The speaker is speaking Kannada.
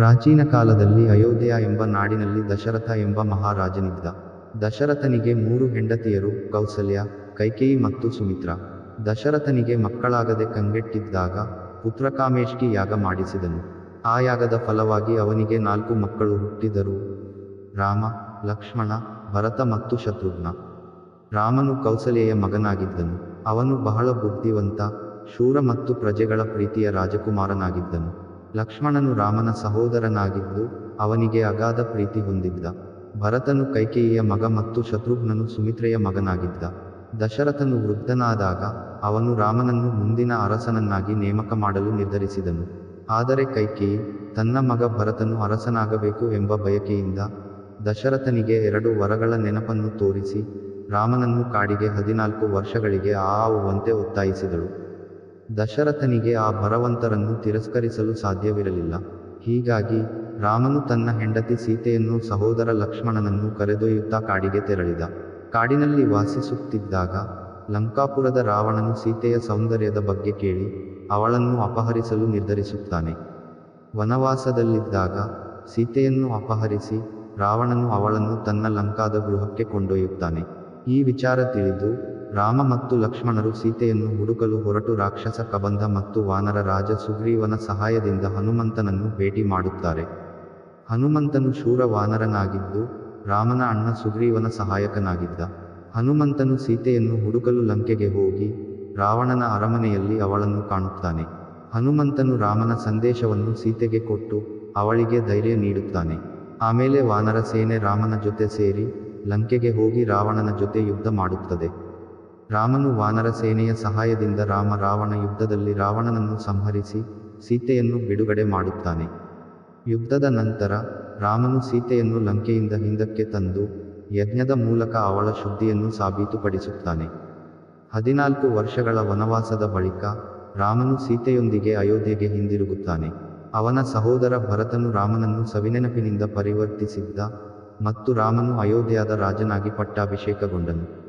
ಪ್ರಾಚೀನ ಕಾಲದಲ್ಲಿ ಅಯೋಧ್ಯೆಯ ಎಂಬ ನಾಡಿನಲ್ಲಿ ದಶರಥ ಎಂಬ ಮಹಾರಾಜನಿದ್ದ. ದಶರಥನಿಗೆ ಮೂರು ಹೆಂಡತಿಯರು, ಕೌಸಲ್ಯ, ಕೈಕೇಯಿ ಮತ್ತು ಸುಮಿತ್ರ. ದಶರಥನಿಗೆ ಮಕ್ಕಳಾಗದೆ ಕಂಗೆಟ್ಟಿದ್ದಾಗ ಪುತ್ರಕಾಮೇಷ್ಟಿ ಯಾಗ ಮಾಡಿಸಿದನು. ಆ ಯಾಗದ ಫಲವಾಗಿ ಅವನಿಗೆ ನಾಲ್ಕು ಮಕ್ಕಳು ಹುಟ್ಟಿದರು. ರಾಮ, ಲಕ್ಷ್ಮಣ, ಭರತ ಮತ್ತು ಶತ್ರುಘ್ನ. ರಾಮನು ಕೌಸಲ್ಯೆಯ ಮಗನಾಗಿದ್ದನು. ಅವನು ಬಹಳ ಬುದ್ಧಿವಂತ, ಶೂರ ಮತ್ತು ಪ್ರಜೆಗಳ ಪ್ರೀತಿಯ ರಾಜಕುಮಾರನಾಗಿದ್ದನು. ಲಕ್ಷ್ಮಣನು ರಾಮನ ಸಹೋದರನಾಗಿದ್ದು ಅವನಿಗೆ ಅಗಾಧ ಪ್ರೀತಿ ಹೊಂದಿದ್ದ. ಭರತನು ಕೈಕೇಯಿಯ ಮಗ ಮತ್ತು ಶತ್ರುಘ್ನನು ಸುಮಿತ್ರೆಯ ಮಗನಾಗಿದ್ದ. ದಶರಥನು ವೃದ್ಧನಾದಾಗ ಅವನು ರಾಮನನ್ನು ಮುಂದಿನ ಅರಸನನ್ನಾಗಿ ನೇಮಕ ಮಾಡಲು ನಿರ್ಧರಿಸಿದನು. ಆದರೆ ಕೈಕೇಯಿ, ತನ್ನ ಮಗ ಭರತನು ಅರಸನಾಗಬೇಕು ಎಂಬ ಬಯಕೆಯಿಂದ ದಶರಥನಿಗೆ ಎರಡು ವರಗಳ ನೆನಪನ್ನು ತೋರಿಸಿ ರಾಮನನ್ನು ಕಾಡಿಗೆ ಹದಿನಾಲ್ಕು ವರ್ಷಗಳಿಗೆ ಆವುವಂತೆ ಒತ್ತಾಯಿಸಿದಳು. ದಶರಥನಿಗೆ ಆ ಭರವಂತರನ್ನು ತಿರಸ್ಕರಿಸಲು ಸಾಧ್ಯವಿರಲಿಲ್ಲ. ಹೀಗಾಗಿ ರಾಮನು ತನ್ನ ಹೆಂಡತಿ ಸೀತೆಯನ್ನು ಸಹೋದರ ಲಕ್ಷ್ಮಣನನ್ನು ಕರೆದೊಯ್ಯುತ್ತಾ ಕಾಡಿಗೆ ತೆರಳಿದ. ಕಾಡಿನಲ್ಲಿ ವಾಸಿಸುತ್ತಿದ್ದಾಗ ಲಂಕಾಪುರದ ರಾವಣನು ಸೀತೆಯ ಸೌಂದರ್ಯದ ಬಗ್ಗೆ ಕೇಳಿ ಅವಳನ್ನು ಅಪಹರಿಸಲು ನಿರ್ಧರಿಸುತ್ತಾನೆ. ವನವಾಸದಲ್ಲಿದ್ದಾಗ ಸೀತೆಯನ್ನು ಅಪಹರಿಸಿ ರಾವಣನು ಅವಳನ್ನು ತನ್ನ ಲಂಕಾದ ಗೃಹಕ್ಕೆ ಕೊಂಡೊಯ್ಯುತ್ತಾನೆ. ಈ ವಿಚಾರ ತಿಳಿದು ರಾಮ ಮತ್ತು ಲಕ್ಷ್ಮಣರು ಸೀತೆಯನ್ನು ಹುಡುಕಲು ಹೊರಟು ರಾಕ್ಷಸ, ಕಬಂಧ ಮತ್ತು ವಾನರ ರಾಜ ಸುಗ್ರೀವನ ಸಹಾಯದಿಂದ ಹನುಮಂತನನ್ನು ಭೇಟಿ ಮಾಡುತ್ತಾರೆ. ಹನುಮಂತನು ಶೂರ ವಾನರನಾಗಿದ್ದು, ರಾಮನ ಅಣ್ಣ ಸುಗ್ರೀವನ ಸಹಾಯಕನಾಗಿದ್ದ. ಹನುಮಂತನು ಸೀತೆಯನ್ನು ಹುಡುಕಲು ಲಂಕೆಗೆ ಹೋಗಿ, ರಾವಣನ ಅರಮನೆಯಲ್ಲಿ ಅವಳನ್ನು ಕಾಣುತ್ತಾನೆ. ಹನುಮಂತನು ರಾಮನ ಸಂದೇಶವನ್ನು ಸೀತೆಗೆ ಕೊಟ್ಟು, ಅವಳಿಗೆ ಧೈರ್ಯ ನೀಡುತ್ತಾನೆ. ಆಮೇಲೆ ವಾನರ ಸೇನೆ ರಾಮನ ಜೊತೆ ಸೇರಿ, ಲಂಕೆಗೆ ಹೋಗಿ ರಾವಣನ ಜೊತೆ ಯುದ್ಧ ಮಾಡುತ್ತದೆ. ರಾಮನು ವಾನರ ಸೇನೆಯ ಸಹಾಯದಿಂದ ರಾಮ ರಾವಣ ಯುದ್ಧದಲ್ಲಿ ರಾವಣನನ್ನು ಸಂಹರಿಸಿ ಸೀತೆಯನ್ನು ಬಿಡುಗಡೆ ಮಾಡುತ್ತಾನೆ. ಯುದ್ಧದ ನಂತರ ರಾಮನು ಸೀತೆಯನ್ನು ಲಂಕೆಯಿಂದ ಹಿಂದಕ್ಕೆ ತಂದು ಯಜ್ಞದ ಮೂಲಕ ಅವಳ ಶುದ್ಧಿಯನ್ನು ಸಾಬೀತುಪಡಿಸುತ್ತಾನೆ. ಹದಿನಾಲ್ಕು ವರ್ಷಗಳ ವನವಾಸದ ಬಳಿಕ ರಾಮನು ಸೀತೆಯೊಂದಿಗೆ ಅಯೋಧ್ಯೆಗೆ ಹಿಂದಿರುಗುತ್ತಾನೆ. ಅವನ ಸಹೋದರ ಭರತನು ರಾಮನನ್ನು ಸವಿನೆನಪಿನಿಂದ ಪರಿವರ್ತಿಸಿದ್ದ ಮತ್ತು ರಾಮನು ಅಯೋಧ್ಯೆಯಾದ ರಾಜನಾಗಿ ಪಟ್ಟಾಭಿಷೇಕಗೊಂಡನು.